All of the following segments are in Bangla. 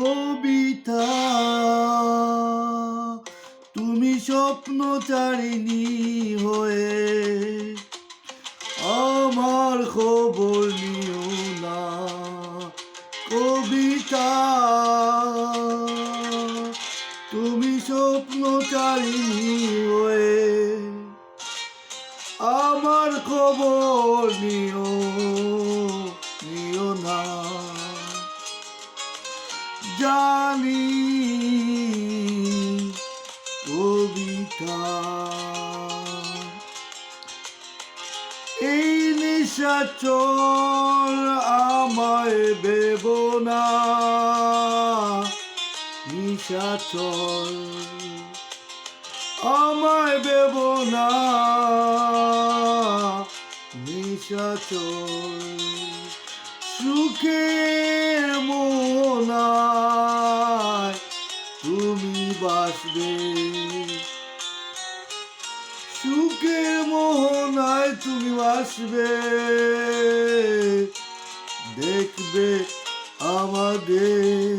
কবিতা। তুমি স্বপ্নচারিণী হয়ে আমার খবর নিও না। কবিতা। তুমি স্বপ্ন হয়ে আমার খবর নিও জানি কবিতা। এই নিশাচর আমায় দেব না। নিশাচর আমায় দেব না। নিশাচর মোহনায় তুমি বাসবে সুখের মোহনায় তুমি বাসবে দেখবে আমাদের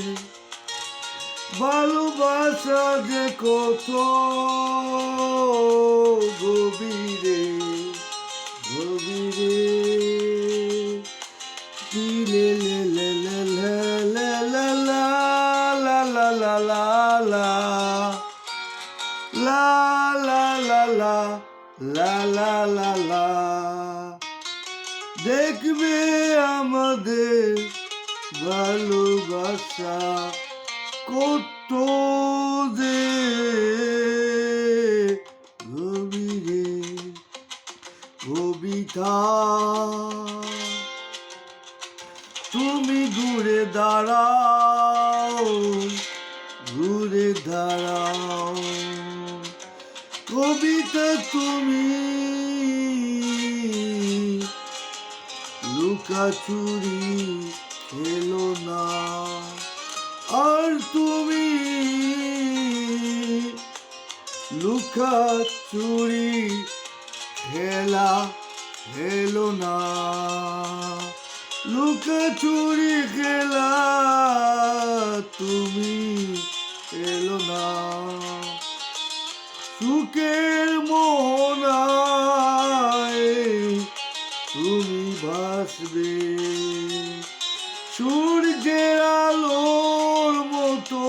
ভালোবাসা যে কত গভীরে। La la la la la la la la দেখবে আমাদের ভালোবাসা কত দে গভীরে কবিতা। তুমি দূরে দাঁড়া। লুকাচুরি খেলো না। আর তুমি লুকাচুরি খেলা খেলো না। লুকাচুরি খেলা তুমি এলো না। সুখের মোহনায় সূর্যের আলোর মতো।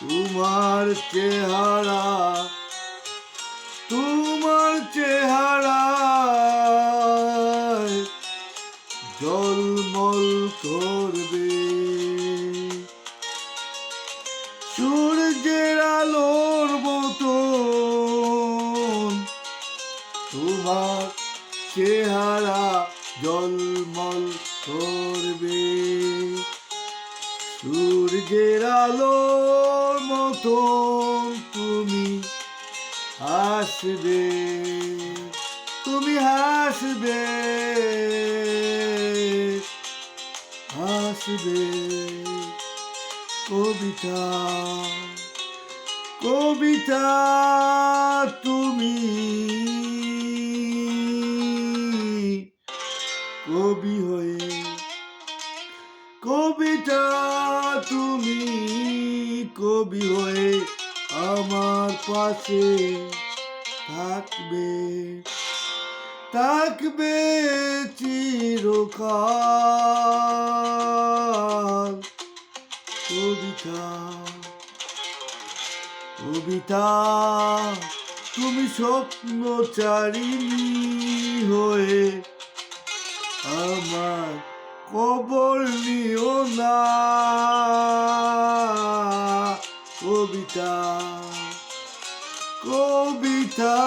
তোমার চেহারা তোমার চেহারা। জলমল করবে। সূর্যের আলোর মতো। তোমার চেহারা জলমল করবে। সূর্যের আলোর মতো তুমি হাসবে তুমি হাসবে হাসবে। কবিতা কবিতা তুমি কবি হয়ে। কবিতা তুমি কবি হয়ে আমার পাশে থাকবে। থাকবে চিরকাল। কবিতা কবিতা তুমি স্বপ্নচারিণী হয়ে আমার কবর নিও না। কবিতা কবিতা।